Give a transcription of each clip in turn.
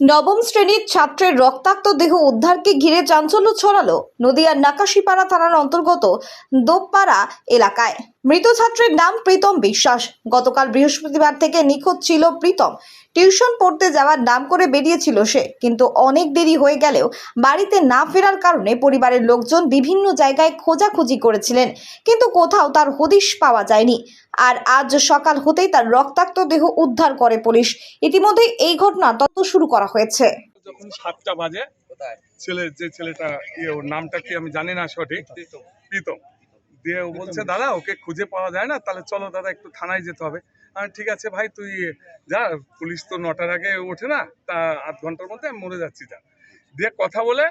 নবম শ্রেণির ছাত্রের রক্তাক্ত দেহ উদ্ধারকে ঘিরে চাঞ্চল্য ছড়ালো নদিয়ার নাকাশিপাড়া থানার অন্তর্গত দোপপাড়া এলাকায়। মৃত ছাত্রের নাম প্রীতম বিশ্বাস। গতকাল বৃহস্পতিবার থেকে নিখোঁজ ছিল প্রীতম। টিউশন পড়তে যাওয়ার নাম করে বেরিয়েছিল সে কিন্তু অনেক দেরি হয়ে গেলেও বাড়িতে না ফেরার কারণে পরিবারের লোকজন বিভিন্ন জায়গায় খোঁজাখুঁজি করেছিলেন কিন্তু কোথাও তার হদিশ পাওয়া যায়নি। আর আজ সকাল হতেই তার রক্তাক্ত দেহ উদ্ধার করে পুলিশ। ইতিমধ্যে এই ঘটনা তত্ত্ব শুরু করা হয়েছে। যখন সাতটা বাজে ছেলে যে ছেলেটা ইয়ে ওর নামটা কি আমি জানি না সঠিক? প্রীতম। দিয়ে ও বলছে দাদা ওকে খুঁজে পাওয়া যায় না তাহলে চলো দাদা একটু থানায় যেতে হবে। আমি ঠিক আছে ভাই তুই যা পুলিশ তো নটার আগে ওঠে না তা আধ ঘণ্টার মধ্যে আমি মরে যাচ্ছি যা। দিয়ে কথা বলে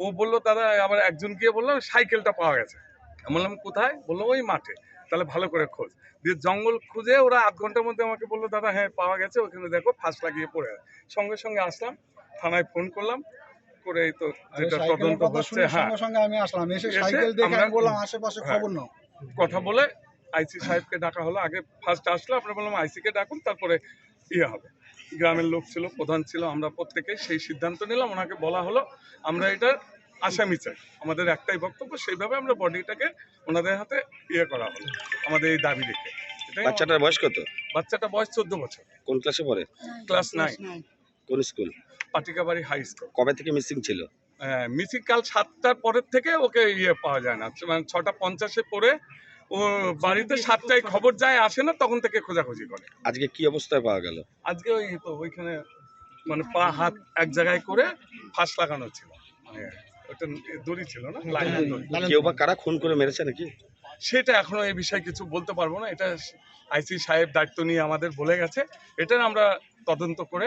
ও বলল দাদা আবার একজন গিয়ে বলল সাইকেলটা পাওয়া গেছে। আমি বললাম কোথায়? বলল ওই মাঠে তাহলে ভালো করে খোঁজ। দিয়ে জঙ্গল খুঁজে ওরা আধ ঘণ্টার মধ্যে আমাকে বলল দাদা হ্যাঁ পাওয়া গেছে ওখানে দেখো ফাঁস লাগিয়ে পড়ে। সঙ্গে সঙ্গে আসলাম থানায় ফোন করলাম করে তো যেটা তদন্ত হচ্ছে হ্যাঁ। সঙ্গে সঙ্গে আমি আসলাম। এসে এসে সাইকেল দেখে আমরা- আমি বললাম আশেপাশে হ্যাঁ। খবর নাও। কথা বলে আইসি সাহেবকে ডাকা হলো। আগে ফার্স্ট আসলো আমরা বললাম আইসিকে ডাকুন তারপরে ইয়ে হবে। গ্রামের লোক ছিল প্রধান ছিল আমরা প্রত্যেকে সেই সিদ্ধান্ত নিলাম। ওনাকে বলা হলো আমরা এটার আসামি চাই। আমাদের একটাই বক্তব্য সেইভাবে আমরা বডিটাকে ওনাদের হাতে ইয়ে করা হলো আমাদের এই দাবি রেখে বাচ্চাটার বয়স কত? বাচ্চাটা বয়স চোদ্দ বছর। কোন ক্লাসে পড়ে? ক্লাস নাইন কোন স্কুল? Patikabari high school. কবে থেকে মিসিং ছিল? মিসিং কাল সাতটার পরের থেকে ওকে ইয়ে পাওয়া যায় না। মানে ছটা পঞ্চাশে পরে ও বাড়িতে সাতটায় খবর যায় আসে না তখন থেকে খোঁজাখুঁজি করে। আজকে কি অবস্থায় পাওয়া গেল? আজকে ওই তো ওইখানে মানে পা হাত এক জায়গায় করে ফাঁস লাগানো ছিল। মানে ওটা দড়ি ছিল না? লাইনের কেউ বা কারা খুন করে মেরেছে নাকি? সেটা এখনও এই বিষয়ে কিছু বলতে পারব না। এটা আইসি সাহেব দায়িত্ব নিয়ে আমাদের বলে গেছে। এটা আমরা তদন্ত করে